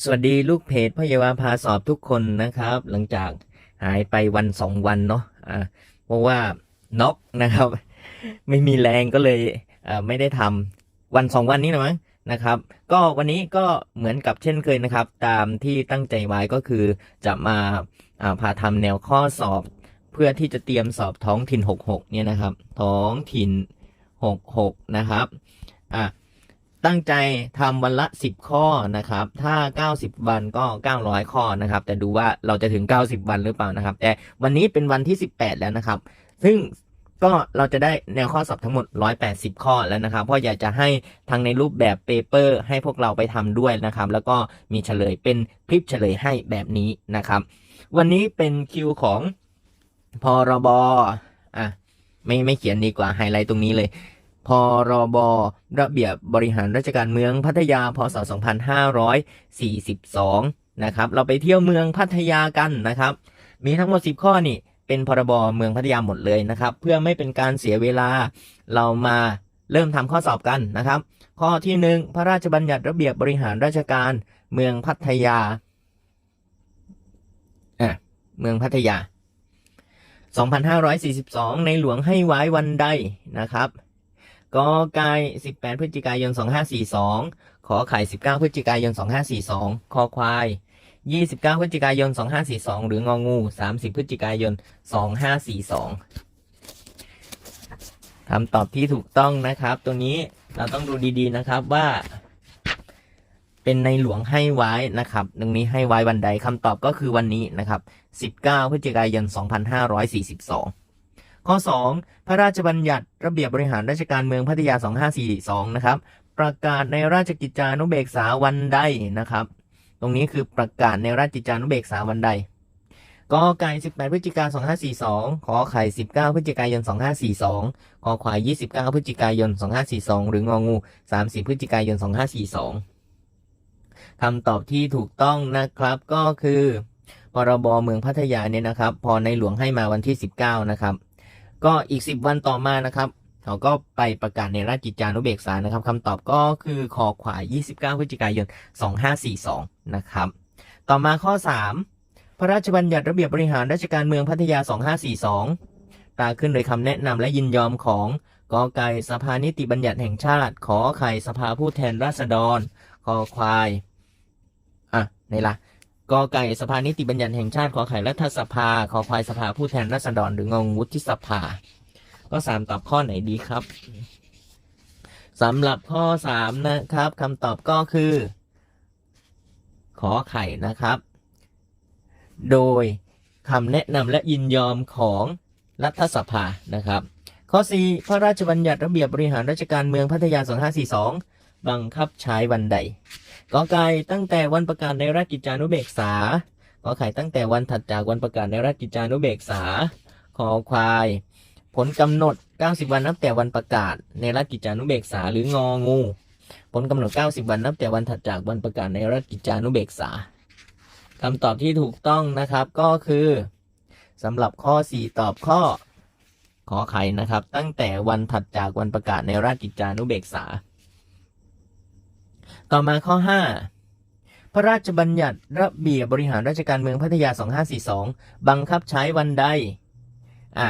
สวัสดีลูกเพจพ่อเยาวาพาสอบทุกคนนะครับ หลังจากหายไปวันสองวันเนาะอ่าเพราะว่าน็อกนะครับ ไม่มีแรงก็เลยไม่ได้ทำวันสองวันนี้นะมั้งนะครับ ก็วันนี้ก็เหมือนกับเช่นเคยนะครับ ตามที่ตั้งใจไว้ก็คือจะมาาพาทำแนวข้อสอบ เพื่อที่จะเตรียมสอบท้องถิ่น 66 เนี่ยนะครับ ท้องถิ่น 66 นะครับอะ ตั้งใจทำวันละ 10 ข้อนะครับ ถ้า 90 วันก็ 900 ข้อนะครับ แต่ดูว่าเราจะถึง 90 วันหรือเปล่านะครับ แต่วันนี้เป็นวันที่ 18 แล้วนะครับ ซึ่งก็เราจะได้แนวข้อสอบทั้งหมด 180 ข้อแล้วนะครับ เพราะอยากจะให้ทั้งในรูปแบบเปเปอร์ให้พวกเราไปทำด้วยนะครับ แล้วก็มีเฉลยเป็นคลิปเฉลยให้แบบนี้นะครับ วันนี้เป็นคิวของพรบอะไม่ไม่เขียนดีกว่าไฮไลท์ตรงนี้เลย พรบ ระเบียบบริหารราชการเมืองพัทยา พศ 2542 นะครับ เราไปเที่ยวเมืองพัทยากันนะครับ มีทั้งหมด 10 ข้อนี่ เป็นพรบ เมืองพัทยาหมดเลยนะครับ เพื่อไม่เป็นการเสียเวลา เรามาเริ่มทำข้อสอบกันนะครับ ข้อที่ 1 พระราชบัญญัติระเบียบบริหารราชการเมืองพัทยาอะเมืองพัทยา 2542 ในหลวงให้ไว้วันใดนะครับ กอไก่18 พฤศจิกายน 2542 ขอไข่ 19 พฤศจิกายน 2542 คอควาย 29 พฤศจิกายน 2542 หรืององู 30 พฤศจิกายน 2542คำตอบที่ถูกต้องนะครับ ตัวนี้เราต้องดูดีๆนะครับว่า เป็นในหลวงให้ไว้นะครับตรงนี้ให้ไว้วันใดคำตอบก็คือวันนี้นะครับ 19 พฤศจิกายน 2542 ข้อ 2 พระราชบัญญัติระเบียบบริหารราชการเมืองพัทยา 2542 นะครับ ประกาศในราชกิจจานุเบกษาวันใดนะครับ ตรงนี้คือประกาศในราชกิจจานุเบกษาวันใดกอไก่ 18 พฤศจิกายน 2542 ขอไข่ 19 พฤศจิกายน 2542 ขอควาย 29 พฤศจิกายน 2542 หรืององู 30 พฤศจิกายน 2542 คำตอบที่ถูกต้องนะครับก็คือ พรบ เมืองพัทยาเนี่ยนะครับ พอในหลวงให้มาวันที่ 19 นะครับ ก็อีก 10 วันต่อมานะครับ เขาก็ไปประกาศในราชกิจจานุเบกษานะครับคำตอบก็คือคอขวาย29 พฤศจิกายน 2542 นะครับ ต่อมาข้อ 3 พระราชบัญญัติระเบียบบริหารราชการเมืองพัทยา 2542 ตราขึ้นโดยคำแนะนำและยินยอมของกอไก่สภานิติบัญญัติแห่งชาติ ขอไข่สภาผู้แทนราษฎรคอควาย อะ ไหนล่ะ กอไก่สภานิติบัญญัติแห่งชาติขอไข่รัฐสภาขอควายสภาผู้แทนราษฎรหรืองงวุฒิสภา ก็สามตอบข้อไหนดีครับสำหรับข้อสามนะครับคำตอบก็คือ ขอไข่นะครับ โดยคำแนะนำและยินยอมของรัฐสภานะครับ ข้อ 4 พระราชบัญญัติระเบียบบริหารราชการเมืองพัทยา 2542 บังคับใช้วันใด กอไก่ตั้งแต่วันประกาศในราชกิจจานุเบกษากอไข่ตั้งแต่วันถัดจากวันประกาศในราชกิจจานุเบกษาขอควาย ผลกำหนด 90 วันนับแต่วันประกาศในราชกิจจานุเบกษาหรืององู ผลกำหนด 90 วันนับแต่วันถัดจากวันประกาศในราชกิจจานุเบกษาคำตอบที่ถูกต้องนะครับก็คือสำหรับข้อ 4 ตอบข้อขอไข่นะครับ ตั้งแต่วันถัดจากวันประกาศในราชกิจจานุเบกษา ต่อมาข้อ 5 พระราชบัญญัติระเบียบบริหารราชการเมืองพัทยา 2542 บังคับใช้วันใดอะ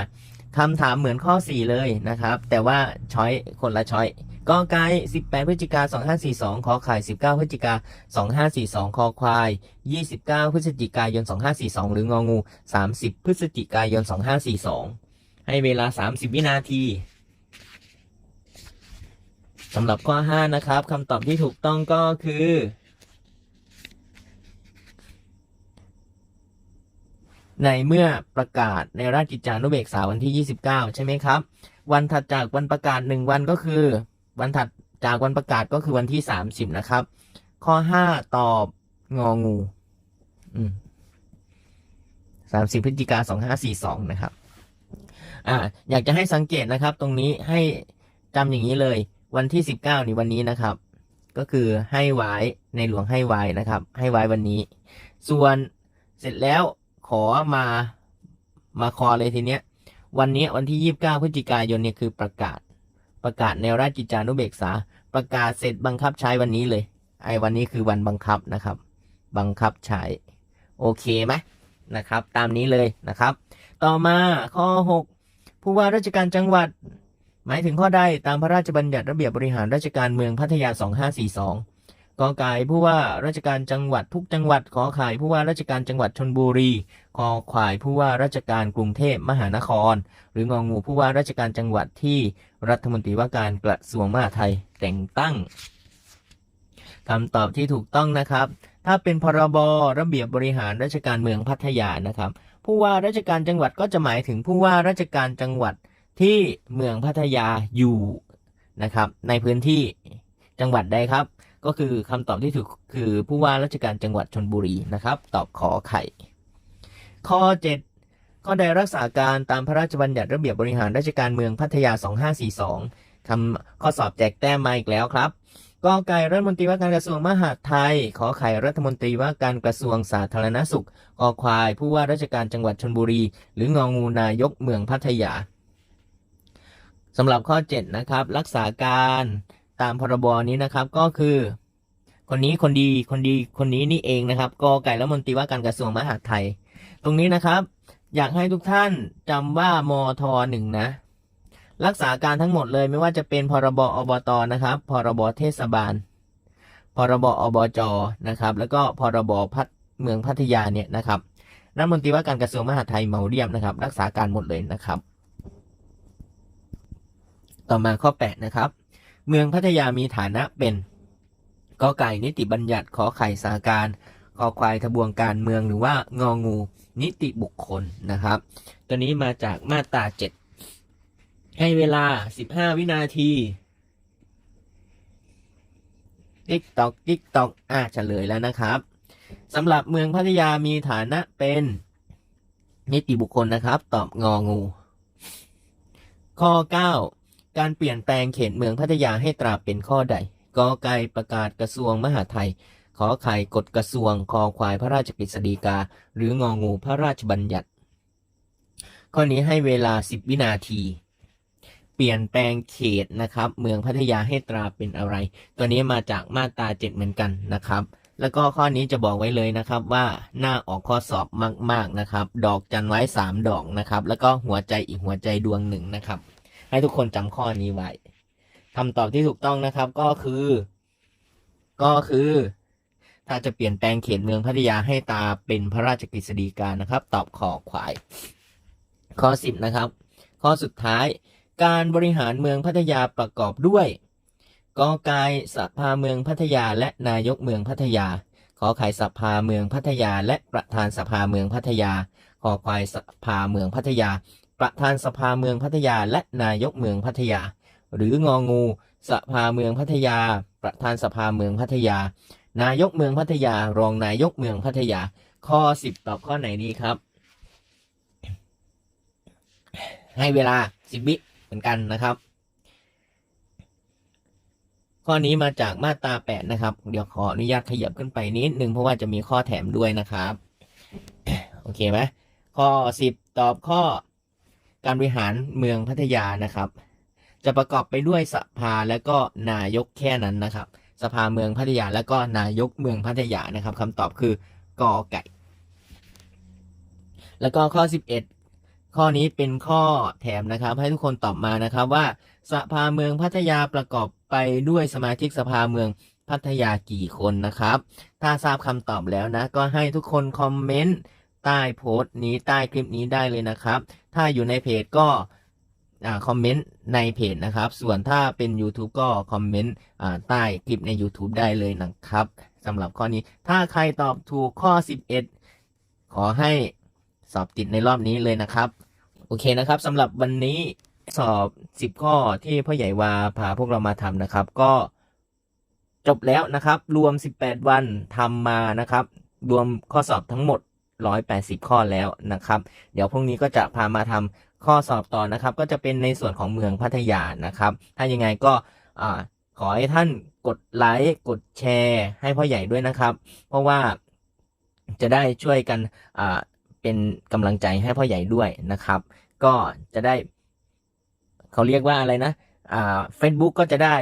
คำถามเหมือนข้อ 4 เลยนะครับ แต่ว่าช้อยคนละช้อยกอไก่18 พฤศจิกา 2542 ขอไข่ 19 พฤศจิกา 2542 คอควาย 29 พฤศจิกายน 2542 หรืององู 30 พฤศจิกายน 2542 ให้เวลา 30 วินาที สำหรับข้อ 5 นะครับคำตอบที่ถูกต้องก็คือ ในเมื่อประกาศในราชกิจจานุเบกษาวันที่ 29 ใช่ไหมครับ วันถัดจากวันประกาศ 1 วันก็คือ วันถัดจากวันประกาศก็คือวันที่ 30 นะครับ ข้อ 5 ตอบงองูอืม30พฤศจิกา2542นะครับ อ่า อยากจะให้สังเกตนะครับ ตรงนี้ให้จำอย่างนี้เลย วันที่ 19นี่วันนี้นะครับ ก็คือให้ไว้ในหลวงให้ไว้นะครับ ให้ไว้วันนี้ ส่วนเสร็จแล้วขอมามาคอเลยทีเนี้ย วันนี้วันที่ 29พฤศจิกายนเนี่ยคือประกาศประกาศในราชกิจจานุเบกษา ประกาศเสร็จบังคับใช้วันนี้เลย ไอ้วันนี้คือวันบังคับนะครับ บังคับใช้โอเคไหมนะครับ ตามนี้เลยนะครับ ต่อมาข้อ 6 ผู้ว่าราชการจังหวัด หมายถึงข้อใดตามพระราชบัญญัติระเบียบบริหารราชการเมืองพัทยา 2542 กอไก่ผู้ว่าราชการจังหวัดทุกจังหวัด ขอไข่ผู้ว่าราชการจังหวัดชนบุรี คอควายผู้ว่าราชการกรุงเทพมหานคร หรืององูผู้ว่าราชการจังหวัดที่รัฐมนตรีว่าการกระทรวงมหาดไทยแต่งตั้งคำตอบที่ถูกต้องนะครับ ถ้าเป็นพรบระเบียบบริหารราชการเมืองพัทยานะครับ ผู้ว่าราชการจังหวัดก็จะหมายถึงผู้ว่าราชการจังหวัด ที่เมืองพัทยาอยู่นะครับ ในพื้นที่จังหวัดใดครับ ก็คือคำตอบที่ถูกคือผู้ว่าราชการจังหวัดชนบุรีนะครับ ตอบขอไข่ ข้อ 7 ข้อใดรักษาการตามพระราชบัญญัติระเบียบบริหารราชการเมืองพัทยา 2542คำข้อสอบแจกแต้มมาอีกแล้วครับกอไก่รัฐมนตรีว่าการกระทรวงมหาดไทย ขอไข่รัฐมนตรีว่าการกระทรวงสาธารณสุขคอควาย ผู้ว่าราชการจังหวัดชนบุรี หรืององูนายกเมืองพัทยา สำหรับข้อ 7 นะครับ รักษาการตามพรบนี้นะครับก็คือ คนนี้คนดีคนดีคนนี้นี่เองนะครับกอไก่รัฐมนตรีว่าการกระทรวงมหาดไทย ตรงนี้นะครับ อยากให้ทุกท่านจำว่ามทหนึ่งนะ รักษาการทั้งหมดเลยไม่ว่าจะเป็นพรบอบตนะครับ พรบเทศบาล พรบอบจนะครับ แล้วก็พรบพัฒเมืองพัทยาเนี่ยนะครับรัฐมนตรีว่าการกระทรวงมหาดไทยเมาเรียมนะครับ รักษาการหมดเลยนะครับ ต่อมาข้อ 8 นะครับ เมืองพัทยามีฐานะเป็นกอไก่นิติบัญญัติขอไข่สาการคอควายทบวงการเมืองหรือว่างองูนิติบุคคลนะครับ ตัวนี้มาจากมาตรา7ให้เวลา 15 วินาทีติ๊กตอกติ๊กตอกอะเฉลยแล้วนะครับสำหรับเมืองพัทยามีฐานะเป็นนิติบุคคลนะครับ ตอบงองู ข้อ 9 การเปลี่ยนแปลงเขตเมืองพัทยาให้ตราเป็นข้อใดกอไก่ประกาศกระทรวงมหาดไทย ขอไข่กฎกระทรวง คอควายพระราชกฤษฎีกา หรืององูพระราชบัญญัติ ข้อนี้ให้เวลา 10 วินาที เปลี่ยนแปลงเขตนะครับ เมืองพัทยาให้ตราเป็นอะไร ตัวนี้มาจากมาตราเจ็ดเหมือนกันนะครับแล้วก็ข้อนี้จะบอกไว้เลยนะครับว่าหน้าออกข้อสอบมาก ๆนะครับ ดอกจันไว้ 3 ดอกนะครับ แล้วก็หัวใจอีกหัวใจดวงหนึ่งนะครับ ให้ทุกคนจำข้อนี้ไว้คำตอบที่ถูกต้องนะครับก็คือ ก็คือ ถ้าจะเปลี่ยนแปลงเขตเมืองพัทยาให้ตาเป็นพระราชกฤษฎีกานะครับ ตอบขอควาย ข้อ10นะครับ ข้อสุดท้าย การบริหารเมืองพัทยาประกอบด้วยกอไก่สภาเมืองพัทยาและนายกเมืองพัทยา ขอไข่สภาเมืองพัทยา และประธานสภาเมืองพัทยา ขอควายสภาเมืองพัทยา ประธานสภาเมืองพัทยา และนายกเมืองพัทยา หรืององู สภาเมืองพัทยา ประธานสภาเมืองพัทยา นายกเมืองพัทยา รองนายกเมืองพัทยา ข้อ 10 ตอบข้อไหนดีครับ ให้เวลา 10วิเหมือนกันนะครับ ข้อนี้มาจากมาตรา8นะครับ เดี๋ยวขออนุญาตขยับขึ้นไปนิดนึงเพราะว่าจะมีข้อแถมด้วยนะครับ โอเคไหมข้อ 10 ตอบข้อ การบริหารเมืองพัทยานะครับ จะประกอบไปด้วยสภาและก็นายกแค่นั้นนะครับ สภาเมืองพัทยาและก็นายกเมืองพัทยานะครับคำตอบคือกอไก่ แล้วก็ข้อ 11 ข้อนี้เป็นข้อแถมนะครับ ให้ทุกคนตอบมานะครับว่าสภาเมืองพัทยาประกอบไปด้วยสมาชิกสภาเมืองพัทยากี่คนนะครับ ถ้าทราบคำตอบแล้วนะ ก็ให้ทุกคนคอมเมนต์ ใต้โพสต์นี้ใต้คลิปนี้ได้เลยนะครับ ถ้าอยู่ในเพจก็อคอมเมนต์ในเพจนะครับ ส่วนถ้าเป็น YouTube ก็คอมเมนต์ใต้คลิปใน YouTube ได้เลยนะครับสำหรับข้อนี้ถ้าใครตอบถูกข้อ 11 ขอให้สอบติดในรอบนี้เลยนะครับ โอเคนะครับสำหรับวันนี้สอบ 10 ข้อที่พ่อใหญ่วาพาพวกเรามาทำนะครับ ก็จบแล้วนะครับ รวม 18 วันทำมานะครับ รวมข้อสอบทั้งหมด 180 ข้อแล้วนะครับ เดี๋ยวพรุ่งนี้ก็จะพามาทำข้อสอบต่อนะครับ ก็จะเป็นในส่วนของเมืองพัทยานะครับ ถ้ายังไงก็ขอให้ท่านกดไลค์กดแชร์ ให้พ่อใหญ่ด้วยนะครับ เพราะว่าจะได้ช่วยกันเป็นกำลังใจให้พ่อใหญ่ด้วยนะครับ ก็จะได้ เขาเรียกว่าอะไรนะอ่า Facebook ก็จะได้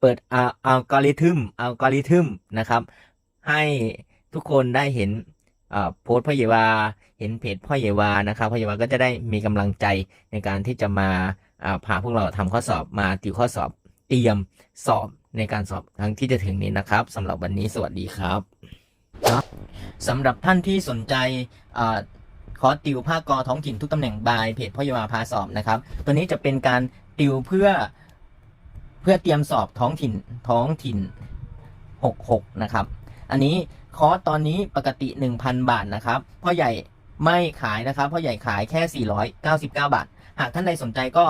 เปิดอัลอัลกอริทึมอัลกอริทึมนะครับ ให้ ทุกคนได้เห็นโพสต์พ่อเยวา เห็นเพจพ่อเยวานะครับพ่อเยวาก็จะได้มีกำลังใจในการที่จะมาพาพวกเราทำข้อสอบมาติวข้อสอบเตรียมสอบในการสอบครั้งที่จะถึงนี้นะครับสำหรับวันนี้สวัสดีครับเนาะสำหรับท่านที่สนใจอคอร์สติวภาคกอท้องถิ่นทุกตำแหน่งบายเพจพ่อเยวาพาสอบนะครับ ตัวนี้จะเป็นการติวเพื่อเพื่อเตรียมสอบท้องถิ่นท้องถิ่น 66 นะครับ อันนี้ คอร์สตอนนี้ปกติ 1,000 บาทนะครับพ่อใหญ่ไม่ขายนะครับพ่อใหญ่ขายแค่ 499 บาท หากท่านใดสนใจก็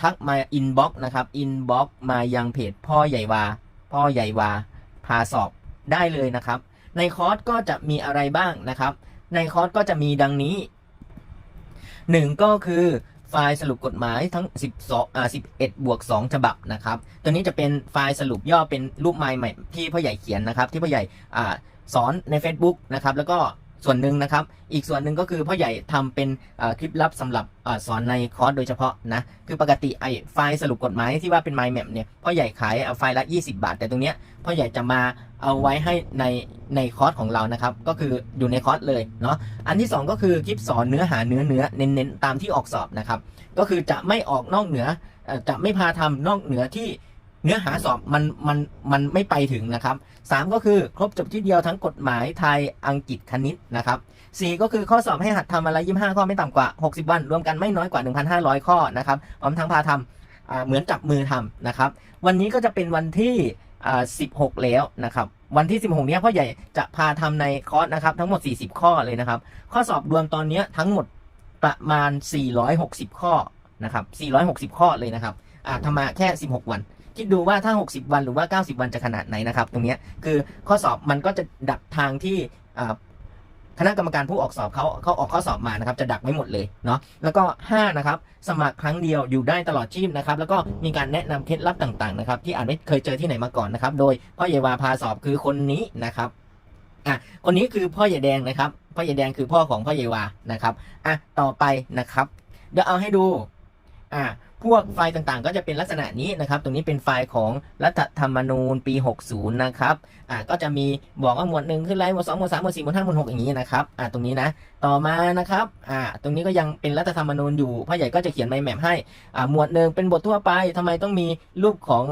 ทักมาอินบ็อกนะครับอินบ็อกมายังเพจพ่อใหญ่วา พ่อใหญ่วา พาสอบได้เลยนะครับ ในคอร์สก็จะมีอะไรบ้างนะครับ ในคอร์สก็จะมีดังนี้หนึ่งก็คือไฟล์สรุปกฎหมายทั้ง 12อ่า11 บวก 2 ฉบับนะครับ ตัวนี้จะเป็นไฟล์สรุปย่อเป็นรูปไม้ใหม่ที่พ่อใหญ่เขียนนะครับ ที่พ่อใหญ่อ่า สอนใน Facebook นะครับแล้วก็ส่วนหนึ่งนะครับ อีกส่วนหนึ่งก็คือพ่อใหญ่ทำเป็นคลิปลับสำหรับอสอนในคอร์สโดยเฉพาะนะ คือปกติไอ้ไฟล์สรุปกฎหมายที่ว่าเป็น mind map เนี่ยพ่อใหญ่ขายเอาไฟล์ละ 20 บาท แต่ตรงเนี้ยพ่อใหญ่จะมาเอาไว้ให้ในในคอร์สของเรานะครับ ก็คืออยู่ในคอร์สเลยเนาะ อันที่ 2 ก็คือคลิปสอนเนื้อหาเนื้อเนื้อเน้นๆตามที่ออกสอบนะครับ ก็คือจะไม่ออกนอกเหนือเอ่อจะไม่พาทำนอกเหนือที่ เนื้อหาสอบมันมันมันไม่ไปถึงนะครับสามก็คือครบจบที่เดียวทั้งกฎหมายไทยอังกฤษคณิตนะครับสี่ก็คือข้อสอบให้หัดทำอะไร25ข้อไม่ต่ำกว่า 60 วัน รวมกันไม่น้อยกว่า 1,500 ข้อนะครับพร้อมทั้งพาทำเหมือนจับมือทำนะครับ วันนี้ก็จะเป็นวันที่ 16 แล้วนะครับวันที่ 16 เนี้ยพ่อใหญ่จะพาทำในคอร์สนะครับทั้งหมด 40 ข้อเลยนะครับ ข้อสอบรวมตอนเนี้ยทั้งหมดประมาณ 460 ข้อนะครับ460 ข้อเลยนะครับอ่าทำมาแค่ 16 วัน คิดดูว่าถ้า 60 วันหรือว่า 90 วันจะขนาดไหนนะครับ ตรงนี้คือข้อสอบมันก็จะดักทางที่คณะกรรมการผู้ออกสอบเขาเขาออกข้อสอบมานะครับ จะดักไว้หมดเลยเนาะแล้วก็ 5 นะครับ สมัครครั้งเดียวอยู่ได้ตลอดชีพนะครับ แล้วก็มีการแนะนำเคล็ดลับต่างๆนะครับ ที่อาจไม่เคยเจอที่ไหนมาก่อนนะครับ โดยพ่อใหญ่วาพาสอบคือคนนี้นะครับอะคนนี้คือพ่อใหญ่แดงนะครับ พ่อใหญ่แดงคือพ่อของพ่อใหญ่วานะครับอะต่อไปนะครับ เดี๋ยวเอาให้ดูอะ พวกไฟล์ต่างๆ ก็จะเป็นลักษณะนี้นะครับ ตรงนี้เป็นไฟล์ของรัฐธรรมนูญปี 60 นะครับ อะก็จะมีบอกว่าหมวดหนึ่งขึ้นไลน์หมวดสองหมวดสามหมวดสี่หมวดห้าหมวดหกอย่างนี้นะครับ อะตรงนี้นะ ต่อมานะครับ อ่า ตรงนี้ก็ยังเป็นรัฐธรรมนูญอยู่พ่อใหญ่ก็จะเขียนไมแมปให้ อ่า หมวดหนึ่งเป็นบททั่วไปทำไมต้องมีรูปของ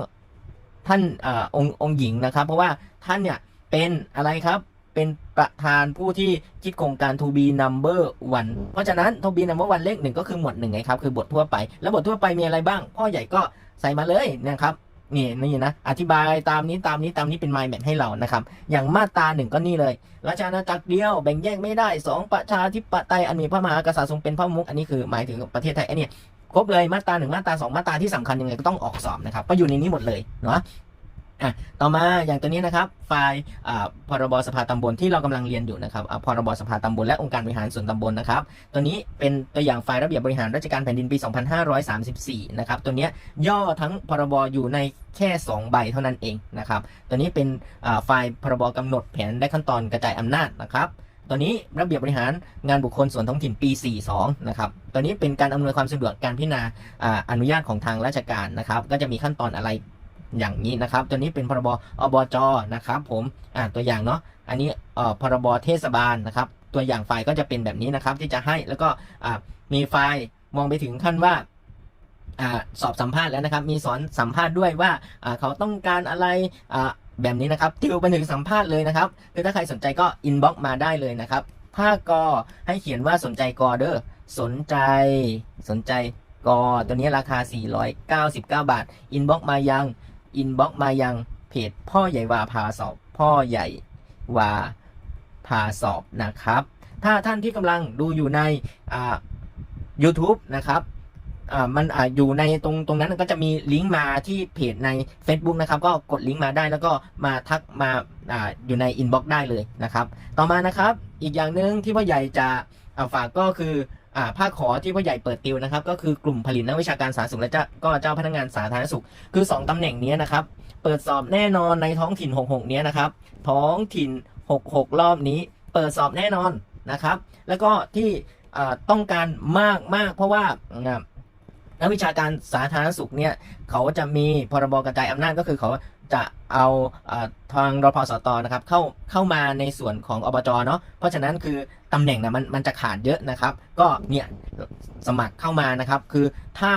ท่าน อ่า องค์องค์หญิงนะครับ เพราะว่าท่านเนี่ยเป็นอะไรครับ เป็นประธานผู้ที่คิดโครงการ to be number one เพราะฉะนั้น to be number one เลขหนึ่งก็คือหมวดหนึ่งไงครับ คือบททั่วไป แล้วบททั่วไปมีอะไรบ้าง พ่อใหญ่ก็ใส่มาเลยนะครับนี่นี่นะ อธิบายตามนี้ตามนี้ตามนี้เป็น mind map ให้เรานะครับ อย่างมาตราหนึ่งก็นี่เลยราชอาณาจักรเดียวแบ่งแยกไม่ได้สองประชาธิปไตยอันมีพระมหากษัตริย์ทรงเป็นพระมุขอันนี้คือหมายถึงประเทศไทยอ้เนี่ยครบเลยมาตราหนึ่งมาตราสองมาตราที่สำคัญยังไงก็ต้องออกสอบนะครับก็อยู่ในนี้หมดเลยเนาะ อะต่อมาอย่างตัวนี้นะครับไฟล์อ่าพรบสภาตำบลที่เรากำลังเรียนอยู่นะครับอ่าพรบสภาตำบลและองค์การบริหารส่วนตำบลนะครับ ตัวนี้เป็นตัวอย่างไฟล์ระเบียบบริหารราชการแผ่นดินปี 2534 นะครับ ตัวนี้ย่อทั้งพรบอยู่ในแค่ 2 ใบเท่านั้นเองนะครับ ตัวนี้เป็นอ่าไฟล์พรบกำหนดแผนและขั้นตอนกระจายอำนาจนะครับตัวนี้ระเบียบบริหารงานบุคคลส่วนท้องถิ่นปี 42 นะครับ ตัวนี้เป็นการอำนวยความสะดวกการพิจารณาอ่าอนุญาตของทางราชการนะครับ ก็จะมีขั้นตอนอะไร อย่างนี้นะครับ ตัวนี้เป็นพรบอบจนะครับ ผมอ่าตัวอย่างเนาะอันนี้อ่พรบเทศบาลนะครับ ตัวอย่างไฟล์ก็จะเป็นแบบนี้นะครับ ที่จะให้แล้วก็อ่ามีไฟล์มองไปถึงขั้นว่าอ่าสอบสัมภาษณ์แล้วนะครับ มีสอนสัมภาษณ์ด้วยว่าอ่าเขาต้องการอะไรอ่าแบบนี้นะครับติวไปถึงสัมภาษณ์เลยนะครับคือถ้าใครสนใจก็อินบ็อกมาได้เลยนะครับภาคกอให้เขียนว่าสนใจกอเด้อสนใจสนใจกอตัวนี้ราคา 499 บาท อินบ็อกมายัง อินบ็อกมายังเพจพ่อใหญ่วาพาสอบ พ่อใหญ่วาพาสอบนะครับ ถ้าท่านที่กำลังดูอยู่ในอ่า YouTube นะครับอ่ามันอ่าอยู่ในตรงตรงนั้นก็จะมีลิงก์มาที่เพจใน Facebook นะครับ ก็กดลิงก์มาได้แล้วก็มาทักมาอ่าอยู่ในอินบ็อกซ์ได้เลยนะครับ ต่อมานะครับ อีกอย่างหนึ่งที่พ่อใหญ่จะอ่าฝากก็คือ อ่าภาคขอที่พ่อใหญ่เปิดติวนะครับก็คือกลุ่มผลิตนักวิชาการสาธารณสุขและเจ้าก็เจ้าพนักงานสาธารณสุข คือ 2ตำแหน่งนี้นะครับเปิดสอบแน่นอนในท้องถิ่น 66 เนี้ยนะครับท้องถิ่น 66 รอบนี้ เปิดสอบแน่นอนนะครับ แล้วก็ที่ต้องการมากมากเพราะว่าอ่านักวิชาการสาธารณสุขเนี่ยเขาจะมีพรบกระจายอำนาจก็คือเขา จะเอาอทางรพสตนะครับ เข้าเข้ามาในส่วนของอบจเนาะเพราะฉะนั้นคือตำแหน่งนะมันมันจะขาดเยอะนะครับ ก็เนี่ยสมัครเข้ามานะครับ คือถ้า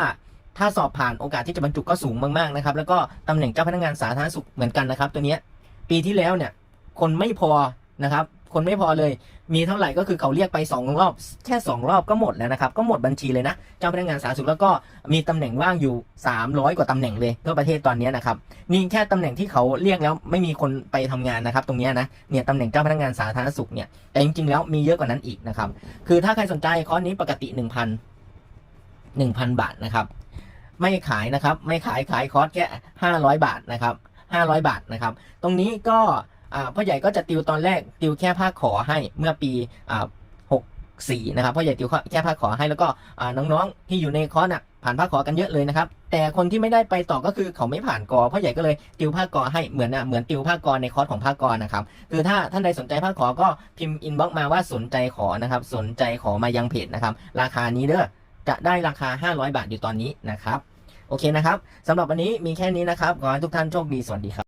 ถ้าสอบผ่านโอกาสที่จะบรรจุก็สูงมากๆนะครับ แล้วก็ตำแหน่งเจ้าพนักงานสาธารณสุขเหมือนกันนะครับ ตัวเนี้ยปีที่แล้วเนี่ยคนไม่พอนะครับ คนไม่พอเลย มีเท่าไหร่ก็คือเขาเรียกไปสองรอบ แค่สองรอบก็หมดแล้วนะครับ ก็หมดบัญชีเลยนะ เจ้าพนักงานสาธารณสุขแล้วก็มีตำแหน่งว่างอยู่ 300 กว่าตำแหน่งเลยทั่วประเทศตอนนี้นะครับ นี่แค่ตำแหน่งที่เขาเรียกแล้วไม่มีคนไปทำงานนะครับ ตรงนี้นะ เนี่ยตำแหน่งเจ้าพนักงานสาธารณสุขเนี่ย แต่จริงๆแล้วมีเยอะกว่านั้นอีกนะครับ คือถ้าใครสนใจคอร์สนี้ปกติ 1,000 1,000 บาทนะครับ ไม่ขายนะครับ ไม่ขายขายคอร์สแค่ 500 บาทนะครับ500 บาทนะครับ ตรงนี้ก็ พ่อใหญ่ก็จะติวตอนแรกติวแค่ภาคขอให้เมื่อปีอ่า64นะครับพ่อใหญ่ติวแค่ภาคขอให้แล้วก็น้องๆที่อยู่ในคอร์สน่ะผ่านภาคขอกันเยอะเลยนะครับ แต่คนที่ไม่ได้ไปต่อก็คือเขาไม่ผ่านกอพ่อใหญ่ก็เลยติวภาคกอให้เหมือนอะเหมือนติวภาคกอในคอร์สของภาคกอนะครับคือถ้าท่านใดสนใจภาคขอก็พิมพ์อินบ็อกมาว่าสนใจขอนะครับ สนใจขอมายังเพจนะครับ ราคานี้เด้อจะได้ราคา 500 บาทอยู่ตอนนี้นะครับ โอเคนะครับสำหรับวันนี้มีแค่นี้นะครับ ขอให้ทุกท่านโชคดี สวัสดีครับ